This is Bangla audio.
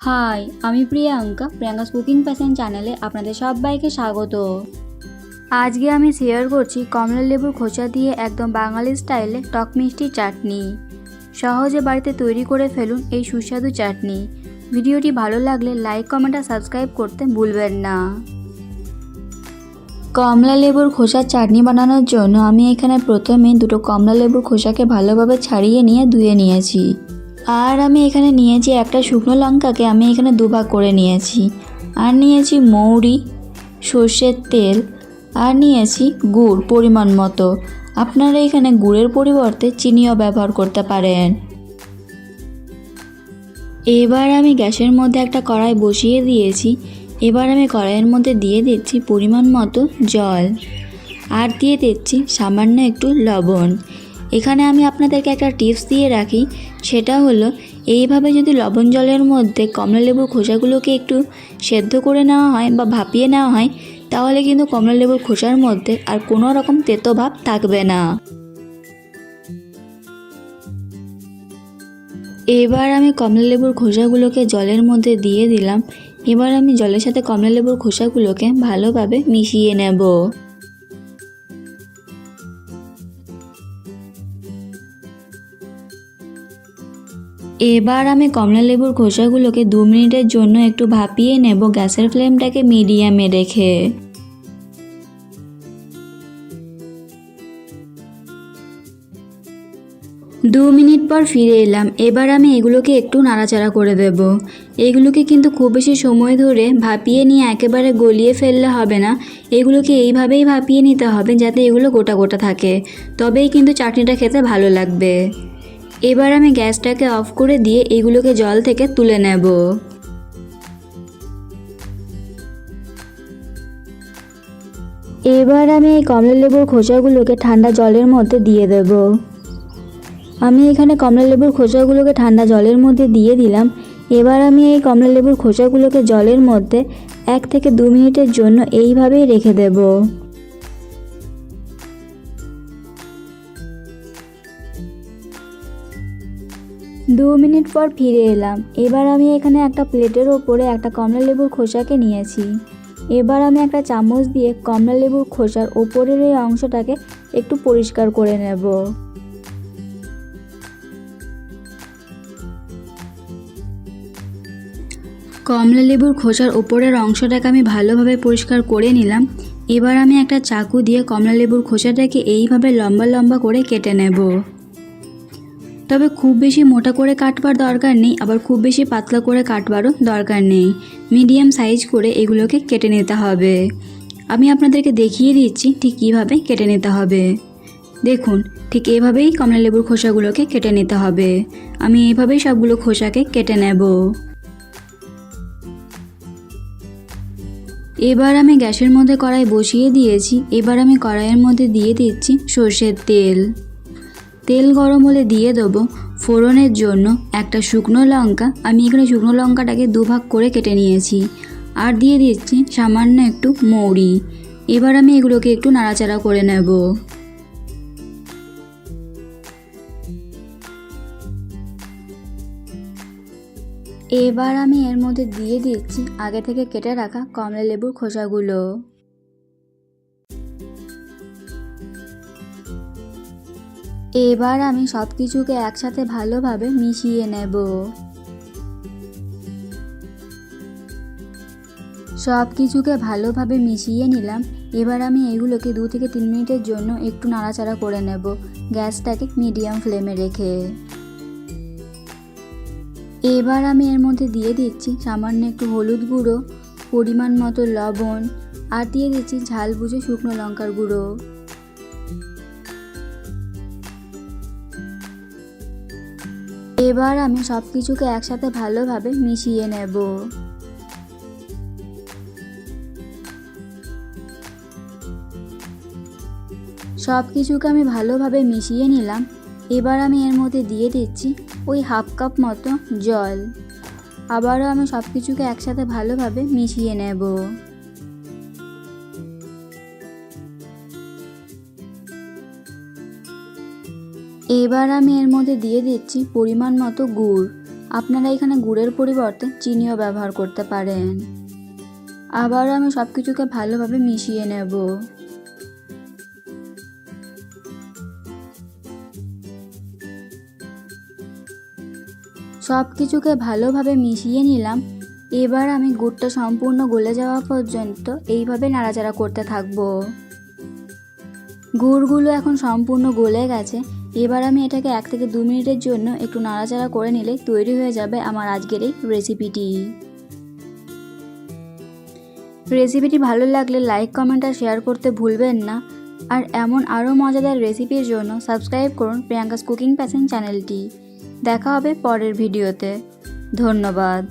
হাই আমি প্রিয়াঙ্কা প্রিয়াঙ্কাস কুকিং প্যাশন চ্যানেলে আপনাদের সবাইকে স্বাগত। আজকে আমি শেয়ার করছি কমলা লেবুর খোসা দিয়ে একদম বাঙালি স্টাইলে টক মিষ্টি চাটনি। সহজে বাড়িতে তৈরি করে ফেলুন এই সুস্বাদু চাটনি। ভিডিওটি ভালো লাগলে লাইক কমেন্ট আর সাবস্ক্রাইব করতে ভুলবেন না। কমলা লেবুর খোসার চাটনি বানানোর জন্য আমি এখানে প্রথমে দুটো কমলা লেবুর খোসাকে ভালোভাবে ছাড়িয়ে নিয়ে ধুয়ে নিয়েছি। আর আমি এখানে নিয়েছি একটা শুকনো লঙ্কাকে আমি এখানে দুভাগ করে নিয়েছি। আর নিয়েছি মৌরি, সর্ষের তেল, আর নিয়েছি গুড় পরিমাণ মতো। আপনারা এখানে গুড়ের পরিবর্তে চিনিও ব্যবহার করতে পারেন। এবার আমি গ্যাসের মধ্যে একটা কড়াই বসিয়ে দিয়েছি। এবার আমি কড়াইয়ের মধ্যে দিয়ে দিচ্ছি পরিমাণ মতো জল। আর দিয়ে দিচ্ছি সামান্য একটু লবণ। এখানে আমি আপনাদেরকে একটা টিপস দিয়ে রাখি। সেটা হলো, এইভাবে যদি লবণ জলের মধ্যে কমলা লেবুর খোসাগুলোকে একটু সেদ্ধ করে নেওয়া হয় বা ভাপিয়ে নেওয়া হয়, তাহলে কিন্তু কমলা লেবুর খোসার মধ্যে আর কোনো রকম তেতো ভাব থাকবে না। এবার আমি কমলা লেবুর খোসাগুলোকে জলের মধ্যে দিয়ে দিলাম। এবার আমি জলের সাথে কমলা লেবুর খোসাগুলোকে ভালোভাবে মিশিয়ে নেব। এবার আমি কমলা লেবুর খোসাগুলোকে দু মিনিটের জন্য একটু ভাপিয়ে নেব গ্যাসের ফ্লেমটাকে মিডিয়ামে রেখে। দু মিনিট পর ফিরে এলাম। এবার আমি এগুলোকে একটু নাড়াচাড়া করে দেব। এগুলোকে কিন্তু খুব বেশি সময় ধরে ভাপিয়ে নিয়ে একেবারে গলিয়ে ফেললে হবে না। এগুলোকে এইভাবেই ভাপিয়ে নিতে হবে যাতে এগুলো গোটা গোটা থাকে। তবেই কিন্তু চাটনিটা খেতে ভালো লাগবে। এবার আমি গ্যাসটাকে অফ করে দিয়ে এগুলোকে জল থেকে তুলে নেব। এবার আমি এই কমলা লেবুর খোসাগুলোকে ঠান্ডা জলের মধ্যে দিয়ে দেব। আমি এখানে কমলা লেবুর খোসাগুলোকে ঠান্ডা জলের মধ্যে দিয়ে দিলাম। এবার আমি এই কমলা লেবুর খোসাগুলোকে জলের মধ্যে এক থেকে দু মিনিটের জন্য এইভাবেই রেখে দেবো। দু মিনিট পর ফিরে এলাম। এবার আমি এখানে একটা প্লেটের ওপরে একটা কমলা লেবুর খোসাকে নিয়েছি। এবার আমি একটা চামচ দিয়ে কমলা লেবুর খোসার ওপরের এই অংশটাকে একটু পরিষ্কার করে নেব। কমলা লেবুর খোসার ওপরের অংশটাকে আমি ভালোভাবে পরিষ্কার করে নিলাম। এবার আমি একটা চাকু দিয়ে কমলা লেবুর খোসাটাকে এইভাবে লম্বা লম্বা করে কেটে নেব। তবে খুব বেশি মোটা করে কাটবার দরকার নেই, আবার খুব বেশি পাতলা করে কাটবারও দরকার নেই। মিডিয়াম সাইজ করে এগুলোকে কেটে নিতে হবে। আমি আপনাদেরকে দেখিয়ে দিচ্ছি ঠিক কীভাবে কেটে নিতে হবে। দেখুন, ঠিক এভাবেই কমলা লেবুর খোসাগুলোকে কেটে নিতে হবে। আমি এইভাবেই সবগুলো খোসাকে কেটে নেব। এবার আমি গ্যাসের মধ্যে কড়াই বসিয়ে দিয়েছি। এবার আমি কড়াইয়ের মধ্যে দিয়ে দিচ্ছি সর্ষের তেল। তেল গরম হলে দিয়ে দেবো। ফোড়নের জন্য একটা শুকনো লঙ্কা। আমি এখানে শুকনো লঙ্কাটাকে দুভাগ করে কেটে নিয়েছি। আর দিয়ে দিচ্ছি সামান্য একটু মৌরি। এবার আমি এগুলোকে একটু নাড়াচাড়া করে নেব। এবার আমি এর মধ্যে দিয়ে দিচ্ছি আগে থেকে কেটে রাখা কমলা লেবুর খোসাগুলো। এবার আমি সব কিছুকে একসাথে ভালোভাবে মিশিয়ে নেব। সব কিছুকে ভালোভাবে মিশিয়ে নিলাম। এবার আমি এগুলোকে দু থেকে তিন মিনিটের জন্য একটু নাড়াচাড়া করে নেব। গ্যাসটাকে মিডিয়াম ফ্লেমে রেখে। এবার আমি এর মধ্যে দিয়ে দিচ্ছি সামান্য একটু হলুদ গুঁড়ো, পরিমাণ মতো লবণ, আর দিয়ে দিচ্ছি ঝাল বুঝে শুকনো লঙ্কার গুঁড়ো। এবার আমি সব কিছুকে একসাথে ভালোভাবে মিশিয়ে নেব। সব কিছুকে আমি ভালোভাবে মিশিয়ে নিলাম। এবার আমি এর মধ্যে দিয়ে দিচ্ছি ওই হাফ কাপ মতো জল। আবারও আমি সব কিছুকে একসাথে ভালোভাবে মিশিয়ে নেব। এবার আমি এর মধ্যে দিয়ে দিচ্ছি পরিমাণ মতো গুড়। আপনারা এখানে গুড়ের পরিবর্তে চিনিও ব্যবহার করতে পারেন। আবার আমি সব কিছুকে ভালোভাবে মিশিয়ে নেব। সব কিছুকে ভালোভাবে মিশিয়ে নিলাম। এবার আমি গুড়টা সম্পূর্ণ গলে যাওয়া পর্যন্ত এইভাবে নাড়াচাড়া করতে থাকব। গুড়গুলো এখন সম্পূর্ণ গলে গেছে। এবার আমি এটাকে এক থেকে দু মিনিটের জন্য একটু নাড়াচাড়া করে নিলে তৈরি হয়ে যাবে আমার আজকের এই রেসিপিটি রেসিপিটি ভালো লাগলে লাইক কমেন্ট আর শেয়ার করতে ভুলবেন না। আর এমন আরও মজাদার রেসিপির জন্য সাবস্ক্রাইব করুন প্রিয়াঙ্কাস কুকিং প্যাশন চ্যানেলটি। দেখা হবে পরের ভিডিওতে ধন্যবাদ।